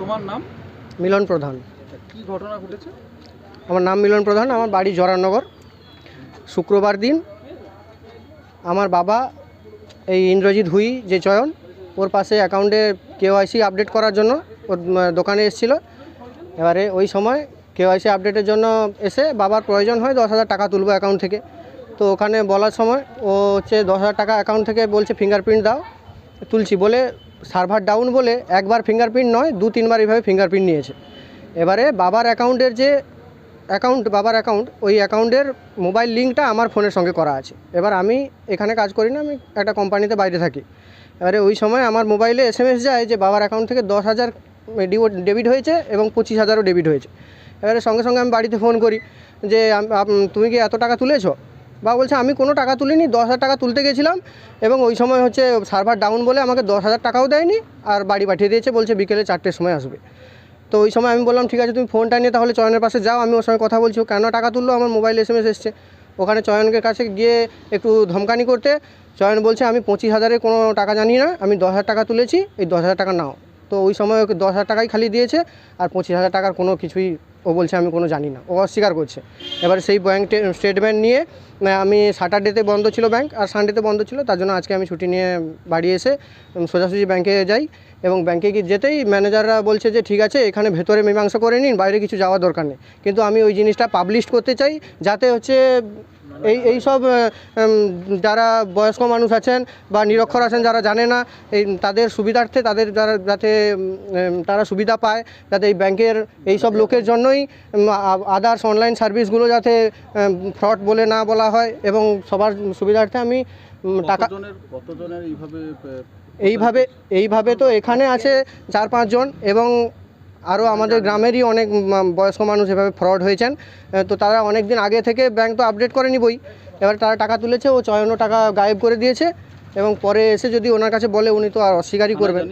তোমার নাম? মিলন প্রধান। কি ঘটনা ঘটেছে? আমার নাম মিলন প্রধান আমার বাড়ি জরানগর। শুক্রবার দিন আমার বাবা এই ইন্দ্রজিৎ হুই যে চয়ন ওর পাশে অ্যাকাউন্টে কেওয়াইসি আপডেট করার জন্য ওর দোকানে এসেছিল। এবারে ওই সময় কেওয়াইসি আপডেটের জন্য এসে বাবার প্রয়োজন হয় দশ হাজার টাকা তুলবো অ্যাকাউন্ট থেকে। তো ওখানে বলার সময় ও হচ্ছে দশ হাজার টাকা অ্যাকাউন্ট থেকে বলছে ফিঙ্গারপ্রিন্ট দাও তুলছি। বলে সার্ভার ডাউন বলে একবার ফিঙ্গারপ্রিন্ট নয়, দু তিনবার এইভাবে ফিঙ্গারপ্রিন্ট নিয়েছে। এবারে বাবার অ্যাকাউন্টের যে অ্যাকাউন্ট, বাবার অ্যাকাউন্ট, ওই অ্যাকাউন্টের মোবাইল লিঙ্কটা আমার ফোনের সঙ্গে করা আছে। এবার আমি এখানে কাজ করি না, আমি একটা কোম্পানিতে বাইরে থাকি। এবারে ওই সময় আমার মোবাইলে এস এম এস যায় যে বাবার অ্যাকাউন্ট থেকে দশ হাজার ডেবিট হয়েছে এবং পঁচিশ হাজারও ডেবিট হয়েছে। এবারে সঙ্গে সঙ্গে আমি বাড়িতে ফোন করি যে তুমি কি এত টাকা তুলেছো? বা বলছে, আমি কোনো টাকা তুলিনি, দশ হাজার টাকা তুলতে গেছিলাম এবং ওই সময় হচ্ছে সার্ভার ডাউন বলে আমাকে দশ হাজার টাকাও দেয়নি আর বাড়ি পাঠিয়ে দিয়েছে, বলছে বিকেলে চারটের সময় আসবে। তো ওই সময় আমি বললাম, ঠিক আছে, তুমি ফোনটা নিয়ে তাহলে চয়নের পাশে যাও, আমি ওর সঙ্গে কথা বলছি। কেন টাকা তুললো? আমার মোবাইল এস এম এস এসছে। ওখানে চয়নের কাছে গিয়ে একটু ধমকানি করতে, চয়ন বলছে, আমি পঁচিশ হাজারের কোনো টাকা জানি না, আমি দশ হাজার টাকা তুলেছি, এই দশ হাজার টাকা নাও। তো ওই সময় ওকে দশ হাজার টাকাই খালি দিয়েছে আর পঁচিশ হাজার টাকার কোনো কিছুই ও বলছে আমি কোনো জানি না। ও অস্বীকার করছে। এবার সেই ব্যাংক স্টেটমেন্ট নিয়ে আমি স্যাটারডেতে বন্ধ ছিল ব্যাঙ্ক আর সানডেতে বন্ধ ছিল, তার জন্য আজকে আমি ছুটি নিয়ে বাড়ি এসে সোজাসুজি ব্যাংকে যাই এবং ব্যাংকে গিয়ে যেতেই ম্যানেজাররা বলছে যে, ঠিক আছে, এখানে ভেতরে মীমাংসা করে নিন, বাইরে কিছু যাওয়ার দরকার নেই। কিন্তু আমি ওই জিনিসটা পাবলিশ করতে চাই, যাতে হচ্ছে এই এই সব যারা বয়স্ক মানুষ আছেন বা নিরক্ষর আছেন যারা জানে না এই তাদের সুবিধার্থে তাদের যারা যাতে তারা সুবিধা পায় যাতে এই ব্যাংকের এই সব লোকের জন্যই আদার্স অনলাইন সার্ভিসগুলো যাতে ফ্রড বলে না বলা হয় এবং সবার সুবিধার্থে আমি টাকা এইভাবে এইভাবে তো এখানে আছে চার পাঁচজন এবং আরও আমাদের গ্রামেরই অনেক বয়স্ক মানুষ এভাবে ফ্রড হয়েছেন। তো তারা অনেক দিন আগে থেকে ব্যাংক তো আপডেট করেনি বই। এবার তারা টাকা তুলেছে ও চয়নো টাকা গায়েব করে দিয়েছে এবং পরে এসে যদি ওনার কাছে বলে উনি তো আর অস্বীকারই করবেন।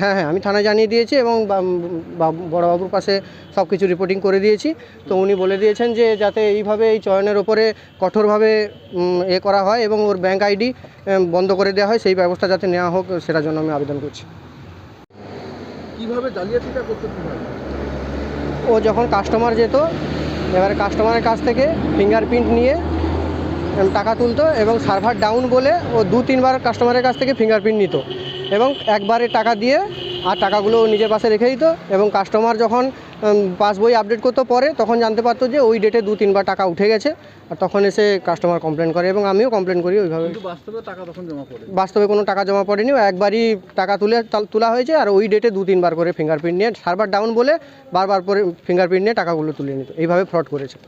হ্যাঁ হ্যাঁ আমি থানায় জানিয়ে দিয়েছি এবং বড়োবাবুর পাশে সব কিছু রিপোর্টিং করে দিয়েছি। তো উনি বলে দিয়েছেন যে যাতে এইভাবে এই চয়নের ওপরে কঠোরভাবে এ করা হয় এবং ওর ব্যাংক আইডি বন্ধ করে দেওয়া হয় সেই ব্যবস্থা যাতে নেওয়া হোক সেটার জন্য আমি আবেদন করছি। কীভাবে জালিয়াতিটা করতে ও যখন কাস্টমার যেত, এবারে কাস্টমারের কাছ থেকে ফিঙ্গারপ্রিন্ট নিয়ে টাকা তুলতো এবং সার্ভার ডাউন বলে ও দু তিনবার কাস্টমারের কাছ থেকে ফিঙ্গারপ্রিন্ট নিত এবং একবারে টাকা দিয়ে আর টাকাগুলো নিজের পাশে রেখে দিত এবং কাস্টমার যখন পাসবই আপডেট করতো পরে তখন জানতে পারতো যে ওই ডেটে দু তিনবার টাকা উঠে গেছে। আর তখন এসে কাস্টমার কমপ্লেন করে এবং আমিও কমপ্লেন করি ওইভাবে। বাস্তবে টাকা তখন জমা পড়ে বাস্তবে কোনো টাকা জমা পড়েনি একবারই টাকা তুলে তাল- তোলা হয়েছে আর ওই ডেটে দু তিনবার করে ফিঙ্গারপ্রিন্ট নিয়ে সার্ভার ডাউন বলে বারবার করে ফিঙ্গারপ্রিন্ট নিয়ে টাকাগুলো তুলে নিত। এইভাবে ফ্রড করেছে।